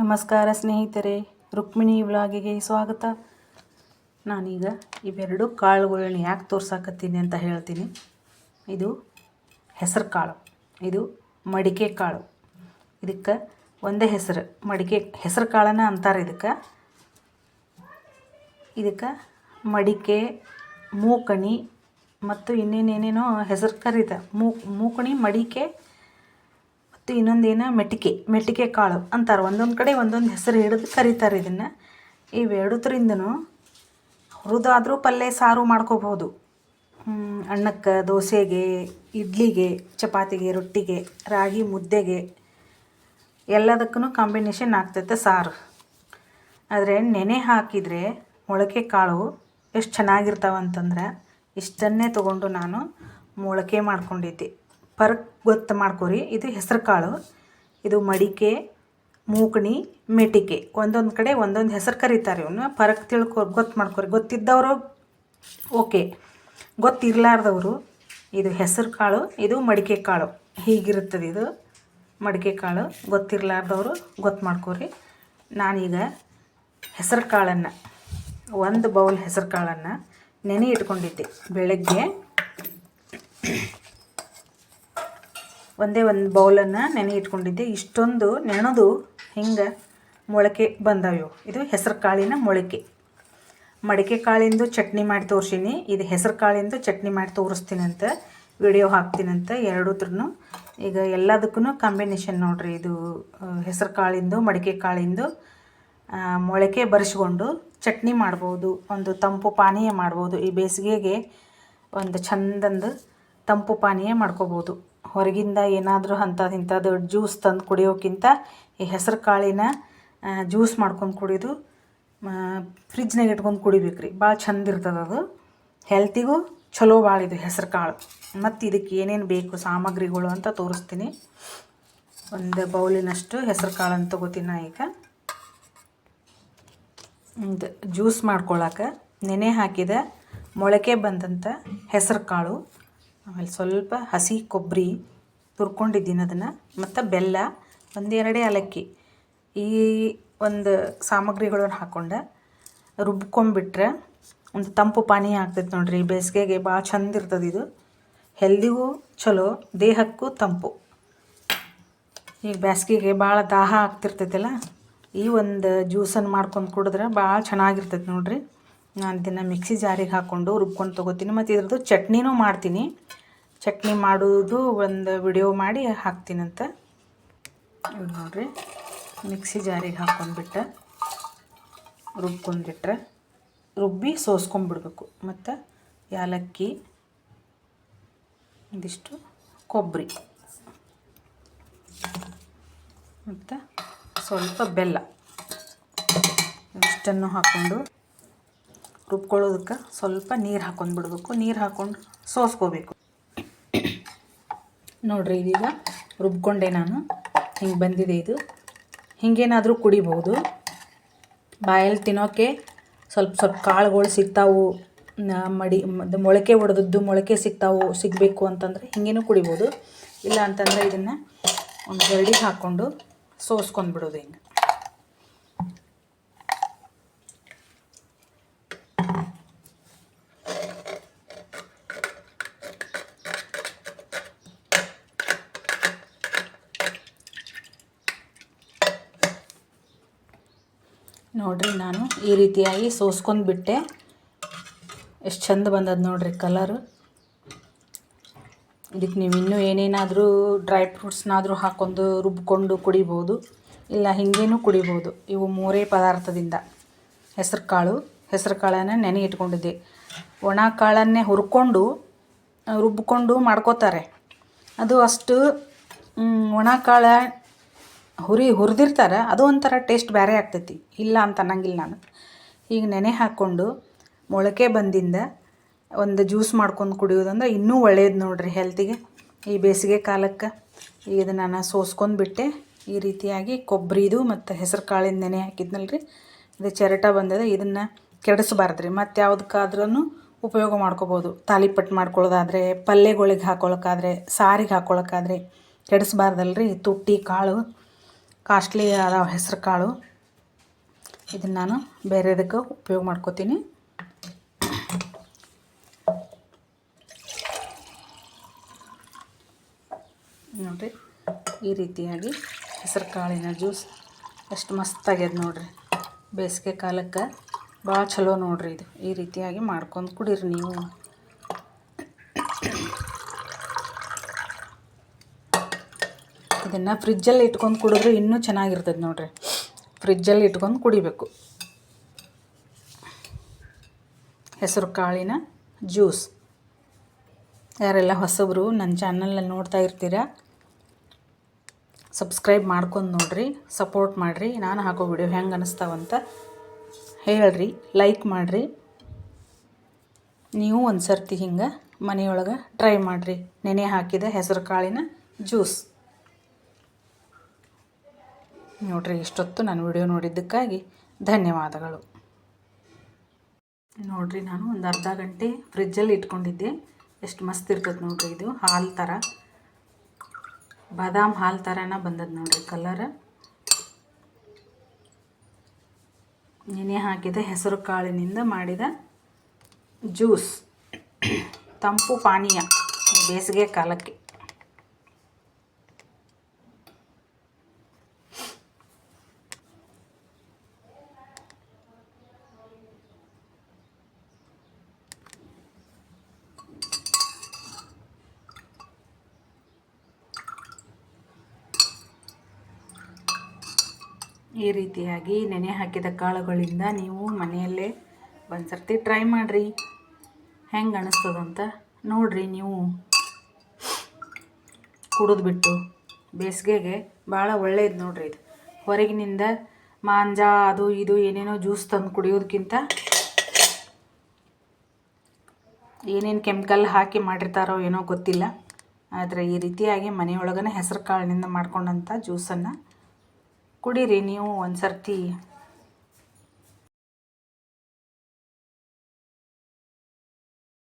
ನಮಸ್ಕಾರ ಸ್ನೇಹಿತರೆ, ರುಕ್ಮಿಣಿ ವ್ಲಾಗಿಗೆ ಸ್ವಾಗತ. ನಾನೀಗ ಇವೆರಡು ಕಾಳುಗಳನ್ನ ಯಾಕೆ ತೋರ್ಸಾಕತ್ತೀನಿ ಅಂತ ಹೇಳ್ತೀನಿ. ಇದು ಹೆಸರು ಕಾಳು, ಇದು ಮಡಿಕೆ ಕಾಳು. ಇದಕ್ಕೆ ಒಂದೇ ಹೆಸರು, ಮಡಿಕೆ, ಹೆಸರು ಕಾಳನ್ನ ಅಂತಾರೆ ಇದಕ್ಕೆ. ಇದಕ್ಕೆ ಮಡಿಕೆ, ಮೂಕಣಿ ಮತ್ತು ಇನ್ನೇನೇನೇನೋ ಹೆಸರು ಕರೀತ. ಮೂಕ್ ಮೂಕಣಿ, ಮಡಿಕೆ ಮತ್ತು ಇನ್ನೊಂದೇನು ಮೆಟಿಕೆ ಮೆಟ್ಟಿಕೆ ಕಾಳು ಅಂತಾರೆ. ಒಂದೊಂದು ಕಡೆ ಒಂದೊಂದು ಹೆಸರು ಹಿಡಿದು ಕರೀತಾರೆ ಇದನ್ನು. ಇವೆರಡರಿಂದನೂ ಹುರಿದಾದರೂ ಪಲ್ಯ, ಸಾರು ಮಾಡ್ಕೋಬೋದು ಅಣ್ಣಕ್ಕೆ ದೋಸೆಗೆ, ಇಡ್ಲಿಗೆ, ಚಪಾತಿಗೆ, ರೊಟ್ಟಿಗೆ, ರಾಗಿ, ಮುದ್ದೆಗೆ ಎಲ್ಲದಕ್ಕೂ ಕಾಂಬಿನೇಷನ್ ಆಗ್ತೈತೆ ಸಾರು. ಆದರೆ ನೆನೆ ಹಾಕಿದರೆ ಮೊಳಕೆ ಕಾಳು ಎಷ್ಟು ಚೆನ್ನಾಗಿರ್ತಾವಂತಂದ್ರೆ ಇಷ್ಟನ್ನೇ ತಗೊಂಡು ನಾನು ಮೊಳಕೆ ಮಾಡ್ಕೊಂಡಿದ್ದೆ. ಪರ್ಕ್ ಗೊತ್ತು ಮಾಡ್ಕೊರಿ. ಇದು ಹೆಸರುಕಾಳು. ಇದು ಮಡಿಕೆ, ಮೂಕಣಿ ಮೆಟಿಕೆ ಒಂದೊಂದು ಕಡೆ ಒಂದೊಂದು ಹೆಸರು ಕರೀತಾರೆ ಇವನ್ನ ಪರಕ್ ತಿಳ್ಕೊ, ಗೊತ್ತು ಮಾಡ್ಕೊರಿ. ಗೊತ್ತಿದ್ದವರು ಓಕೆ. ಗೊತ್ತಿರಲಾರ್ದವರು ಇದು ಹೆಸರು ಕಾಳು ಇದು ಮಡಿಕೆ ಕಾಳು ಹೀಗಿರುತ್ತದೆ ಇದು. ಮಡಿಕೆ ಕಾಳು ಗೊತ್ತಿರಲಾರ್ದವರು ಗೊತ್ತು ಮಾಡ್ಕೊರಿ. ನಾನೀಗ ಹೆಸರು ಕಾಳನ್ನು ಒಂದು ಬೌಲ್ ಹೆಸರು ಕಾಳನ್ನು ನೆನೆ ಇಟ್ಕೊಂಡಿದ್ದೆ. ಬೆಳಗ್ಗೆ ಒಂದೇ ಒಂದು ಬೌಲನ್ನು ನೆನೆ ಇಟ್ಕೊಂಡಿದ್ದೆ. ಇಷ್ಟೊಂದು ನೆನೆದು ಹಿಂಗೆ ಮೊಳಕೆ ಬಂದವು ಇದು ಹೆಸರು ಕಾಳಿನ ಮೊಳಕೆ. ಮಡಿಕೆ ಕಾಳಿಂದು ಚಟ್ನಿ ಮಾಡಿ ತೋರಿಸೀನಿ. ಇದು ಹೆಸರು ಕಾಳಿಂದು ಚಟ್ನಿ ಮಾಡಿ ತೋರಿಸ್ತೀನಿ ಅಂತ ವಿಡಿಯೋ ಹಾಕ್ತೀನಂತ ಎರಡೂದ್ರೂ ಈಗ ಎಲ್ಲದಕ್ಕೂ ಕಾಂಬಿನೇಷನ್ ನೋಡ್ರಿ. ಇದು ಹೆಸರು ಕಾಳಿಂದು, ಮಡಿಕೆ ಕಾಳಿಂದು ಮೊಳಕೆ ಬರೆಸ್ಕೊಂಡು ಚಟ್ನಿ ಮಾಡ್ಬೋದು. ಒಂದು ತಂಪು ಪಾನೀಯ ಮಾಡ್ಬೋದು. ಈ ಬೇಸಿಗೆಗೆ ಒಂದು ಚಂದಂದು ತಂಪು ಪಾನೀಯ ಮಾಡ್ಕೋಬೋದು. ಹೊರಗಿಂದ ಏನಾದರೂ ಅಂಥದ್ದು ಇಂಥದ್ದು ಜ್ಯೂಸ್ ತಂದು ಕುಡಿಯೋಕ್ಕಿಂತ ಈ ಹೆಸರು ಕಾಳಿನ ಜ್ಯೂಸ್ ಮಾಡ್ಕೊಂಡು ಕುಡಿದು ಫ್ರಿಜ್ನಾಗ ಇಟ್ಕೊಂಡು ಕುಡಿಬೇಕು ರೀ ಭಾಳ ಚಂದ ಇರ್ತದೆ ಅದು. ಹೆಲ್ತಿಗೂ ಚಲೋ ಭಾಳ ಇದು ಹೆಸರು ಕಾಳು. ಮತ್ತು ಇದಕ್ಕೆ ಏನೇನು ಬೇಕು, ಸಾಮಗ್ರಿಗಳು ಅಂತ ತೋರಿಸ್ತೀನಿ. ಒಂದು ಬೌಲಿನಷ್ಟು ಹೆಸರು ಕಾಳನ್ನು ತಗೋತೀನಿ ನಾ ಈಗ. ಇದು ಜ್ಯೂಸ್ ಮಾಡ್ಕೊಳಕ್ಕೆ ನೆನೆ ಹಾಕಿದ ಮೊಳಕೆ ಬಂದಂಥ ಹೆಸರು ಕಾಳು. ಆಮೇಲೆ ಸ್ವಲ್ಪ ಹಸಿ ಕೊಬ್ಬರಿ ತುರ್ಕೊಂಡಿದ್ದೀನಿ ಅದನ್ನು, ಮತ್ತು ಬೆಲ್ಲ ಒಂದೆರಡೇ ಏಲಕ್ಕಿ ಈ ಒಂದು ಸಾಮಗ್ರಿಗಳನ್ನು ಹಾಕ್ಕೊಂಡು ರುಬ್ಕೊಂಬಿಟ್ರೆ ಒಂದು ತಂಪು ಪಾನೀಯ ಆಗ್ತೈತೆ ನೋಡಿರಿ, ಬೇಸಿಗೆಗೆ ಭಾಳ ಚಂದ ಇರ್ತದೆ ಇದು. ಹೆಲ್ದಿಗೂ ಚಲೋ, ದೇಹಕ್ಕೂ ತಂಪು. ಈಗ ಬೇಸಿಗೆಗೆ ಭಾಳ ದಾಹ ಆಗ್ತಿರ್ತೈತಲ್ಲ, ಈ ಒಂದು ಜ್ಯೂಸನ್ನು ಮಾಡ್ಕೊಂಡು ಕುಡಿದ್ರೆ ಭಾಳ ಚೆನ್ನಾಗಿರ್ತೈತೆ ನೋಡ್ರಿ. ನಾನು ಇದನ್ನು ಮಿಕ್ಸಿ ಜಾರಿಗೆ ಹಾಕ್ಕೊಂಡು ರುಬ್ಕೊಂಡು ತೊಗೋತೀನಿ. ಮತ್ತು ಇದ್ರದ್ದು ಚಟ್ನಿನೂ ಮಾಡ್ತೀನಿ. ಚಟ್ನಿ ಮಾಡೋದು ಒಂದು ವಿಡಿಯೋ ಮಾಡಿ ಹಾಕ್ತೀನಂತ ನೋಡಿರಿ, ಮಿಕ್ಸಿ ಜಾರಿಗೆ ಹಾಕ್ಕೊಂಡ್ಬಿಟ್ಟು ರುಬ್ಕೊಂಡ್ಬಿಟ್ರೆ ರುಬ್ಬಿ ಸೋಸ್ಕೊಂಡ್ಬಿಡ್ಬೇಕು. ಮತ್ತು ಏಲಕ್ಕಿ ಇದಿಷ್ಟು ಕೊಬ್ಬರಿ ಮತ್ತು ಸ್ವಲ್ಪ ಬೆಲ್ಲ ಇಷ್ಟನ್ನು ಹಾಕ್ಕೊಂಡು ರುಬ್ಕೊಳ್ಳೋದಕ್ಕೆ ಸ್ವಲ್ಪ ನೀರು ಹಾಕೊಂಡು ಬಿಡಬೇಕು. ನೀರು ಹಾಕ್ಕೊಂಡು ಸೋಸ್ಕೋಬೇಕು. ನೋಡ್ರಿ, ಇದೀಗ ರುಬ್ಕೊಂಡೆ ನಾನು. ಹಿಂಗೆ ಬಂದಿದೆ ಇದು. ಹಿಂಗೇನಾದರೂ ಕುಡಿಬೋದು. ಬಾಯಲ್ಲಿ ತಿನ್ನೋಕ್ಕೆ ಸ್ವಲ್ಪ ಸ್ವಲ್ಪ ಕಾಳುಗಳು ಸಿಗ್ತಾವು. ಮಡಿ ಮೊಳಕೆ ಹೊಡೆದದ್ದು ಮೊಳಕೆ ಸಿಗ್ತಾವು, ಸಿಗಬೇಕು ಅಂತಂದರೆ ಹಿಂಗೇನು ಕುಡಿಬೋದು. ಇಲ್ಲ ಅಂತಂದರೆ ಇದನ್ನು ಒಂದು ಗರಡಿ ಹಾಕ್ಕೊಂಡು ಸೋಸ್ಕೊಂಡು ಬಿಡೋದು ಹಿಂಗೆ. ನೋಡ್ರಿ ನಾನು ಈ ರೀತಿಯಾಗಿ ಸೋಸ್ಕೊಂಡು ಬಿಟ್ಟೆ. ಎಷ್ಟು ಚಂದ ಬಂದದ ನೋಡ್ರಿ ಕಲರು. ಇದಕ್ಕೆ ನೀವು ಇನ್ನೂ ಏನೇನಾದರೂ ಡ್ರೈ ಫ್ರೂಟ್ಸ್ನಾದರೂ ಹಾಕೊಂಡು ರುಬ್ಕೊಂಡು ಕುಡಿಬೋದು, ಇಲ್ಲ ಹಿಂಗೇನು ಕುಡಿಬೋದು. ಇವು ಮೂರೇ ಪದಾರ್ಥದಿಂದ. ಹೆಸರು ಕಾಳು. ಹೆಸರು ಕಾಳನ್ನು ನೆನೆ ಇಟ್ಕೊಂಡಿದ್ದೆ. ಒಣ ಕಾಳನ್ನೇ ಹುರ್ಕೊಂಡು, ರುಬ್ಕೊಂಡು ಮಾಡ್ಕೋತಾರೆ. ಅದು ಅಷ್ಟು ಒಣ ಕಾಳ ಹುರಿ ಹುರಿದಿರ್ತಾರೆ, ಅದು ಒಂಥರ ಟೇಸ್ಟ್ ಬೇರೆ ಆಗ್ತೈತಿ. ಇಲ್ಲ ಅಂತ ಅನ್ನಂಗಿಲ್ಲ ನಾನು. ಈಗ ನೆನೆ ಹಾಕ್ಕೊಂಡು ಮೊಳಕೆ ಬಂದಿಂದ ಒಂದು ಜ್ಯೂಸ್ ಮಾಡ್ಕೊಂಡು ಕುಡಿಯೋದಂದ್ರೆ ಇನ್ನೂ ಒಳ್ಳೇದು ನೋಡ್ರಿ ಹೆಲ್ತಿಗೆ. ಈ ಬೇಸಿಗೆ ಕಾಲಕ್ಕೆ ಈಗ ಇದನ್ನು ನಾನು ಸೋಸ್ಕೊಂಡು ಬಿಟ್ಟೆ. ಈ ರೀತಿಯಾಗಿ ಕೊಬ್ಬರಿದು ಮತ್ತು ಹೆಸರು ಕಾಳಿನ ನೆನೆ ಹಾಕಿದ್ನಲ್ರಿ. ಇದು ಚರಟ ಬಂದಿದೆ, ಇದನ್ನು ಕೆಡಿಸ್ಬಾರ್ದು ರೀ ಮತ್ತು ಯಾವುದಕ್ಕಾದ್ರೂ ಉಪಯೋಗ ಮಾಡ್ಕೋಬೋದು. ತಾಲಿಪಟ್ಟು ಮಾಡ್ಕೊಳ್ಳೋದಾದರೆ ಪಲ್ಯಗಳಿಗೆ ಹಾಕ್ಕೊಳಕ್ಕಾದ್ರೆ ಸಾರಿಗೆ ಹಾಕ್ಕೊಳಕ್ಕಾದ್ರೆ ಕೆಡಿಸ್ಬಾರ್ದಲ್ರಿ. ತುಟ್ಟಿ, ಕಾಳು ಕಾಸ್ಟ್ಲಿ ಅದಾವ ಹೆಸರು ಕಾಳು. ಇದನ್ನು ನಾನು ಬೇರೆದಕ್ಕೆ ಉಪಯೋಗ ಮಾಡ್ಕೋತೀನಿ. ನೋಡಿರಿ, ಈ ರೀತಿಯಾಗಿ ಹೆಸರು ಕಾಳಿನ ಜ್ಯೂಸ್ ಎಷ್ಟು ಮಸ್ತಾಗ್ಯದ ನೋಡಿರಿ. ಬೇಸಿಗೆ ಕಾಲಕ್ಕೆ ಭಾಳ ಚಲೋ ನೋಡಿರಿ ಇದು. ಈ ರೀತಿಯಾಗಿ ಮಾಡ್ಕೊಂಡು ಕುಡೀರಿ ನೀವು. ಇದನ್ನು ಫ್ರಿಜ್ಜಲ್ಲಿ ಇಟ್ಕೊಂಡು ಕುಡಿದ್ರೆ ಇನ್ನೂ ಚೆನ್ನಾಗಿರ್ತದೆ ನೋಡ್ರಿ. ಫ್ರಿಜ್ಜಲ್ಲಿ ಇಟ್ಕೊಂಡು ಕುಡಿಬೇಕು. ಹೆಸರು ಕಾಳಿನ ಜ್ಯೂಸ್. ಯಾರೆಲ್ಲ ಹೊಸಬರು ನನ್ನ ಚಾನಲಲ್ಲಿ ನೋಡ್ತಾ ಇರ್ತೀರಾ ಸಬ್ಸ್ಕ್ರೈಬ್ ಮಾಡ್ಕೊಂಡು ನೋಡ್ರಿ ಸಪೋರ್ಟ್ ಮಾಡಿರಿ. ನಾನು ಹಾಕೋ ವಿಡಿಯೋ ಹೆಂಗೆ ಅನ್ನಿಸ್ತಾವಂತ ಹೇಳ್ರಿ ಲೈಕ್ ಮಾಡಿರಿ. ನೀವು ಒಂದು ಸರ್ತಿ ಹಿಂಗೆ ಮನೆಯೊಳಗೆ ಟ್ರೈ ಮಾಡಿರಿ. ನೆನೆ ಹಾಕಿದ ಹೆಸರು ಕಾಳಿನ ಜ್ಯೂಸ್. ನೋಡ್ರಿ ಇಷ್ಟೊತ್ತು ನಾನು ವಿಡಿಯೋ ನೋಡಿದ್ದಕ್ಕಾಗಿ ಧನ್ಯವಾದಗಳು. ನೋಡ್ರಿ, ನಾನು ಒಂದು ಅರ್ಧ ಗಂಟೆ ಫ್ರಿಜ್ಜಲ್ಲಿ ಇಟ್ಕೊಂಡಿದ್ದೆ. ಎಷ್ಟು ಮಸ್ತ್ ಇರ್ತದೆ ನೋಡ್ರಿ ಇದು, ಹಾಲು ಥರ ಬಾದಾಮ್ ಹಾಲು ಥರನ ಬಂದದ್ ನೋಡ್ರಿ ಕಲರ್ ನೆನೆ ಹಾಕಿದ ಹೆಸರು ಕಾಳಿನಿಂದ ಮಾಡಿದ ಜ್ಯೂಸ್ ತಂಪು ಪಾನೀಯ, ಬೇಸಿಗೆ ಕಾಲಕ್ಕೆ. ಈ ರೀತಿಯಾಗಿ ನೆನೆ ಹಾಕಿದ ಕಾಳುಗಳಿಂದ ನೀವು ಮನೆಯಲ್ಲೇ ಒಂದು ಸರ್ತಿ ಟ್ರೈ ಮಾಡಿರಿ. ಹೆಂಗೆ ಅನ್ನಿಸ್ತದಂತ ನೋಡಿರಿ ನೀವು. ಕುಡಿದ್ಬಿಟ್ಟು ಬೇಸಿಗೆಗೆ ಭಾಳ ಒಳ್ಳೆಯದು ನೋಡ್ರಿ ಇದು. ಹೊರಗಿನಿಂದ ಮಾಂಜಾ ಅದು ಇದು ಏನೇನೋ ಜ್ಯೂಸ್ ತಂದು ಕುಡಿಯೋದಕ್ಕಿಂತ ಏನೇನು ಕೆಮಿಕಲ್ ಹಾಕಿ ಮಾಡಿರ್ತಾರೋ ಏನೋ ಗೊತ್ತಿಲ್ಲ. ಆದರೆ ಈ ರೀತಿಯಾಗಿ ಮನೆಯೊಳಗನೆ ಹೆಸರು ಕಾಳಿನಿಂದ ಮಾಡ್ಕೊಂಡಂಥ ಜ್ಯೂಸನ್ನು ಕುಡೀರಿ ನೀವು ಒಂದು ಸರ್ತಿ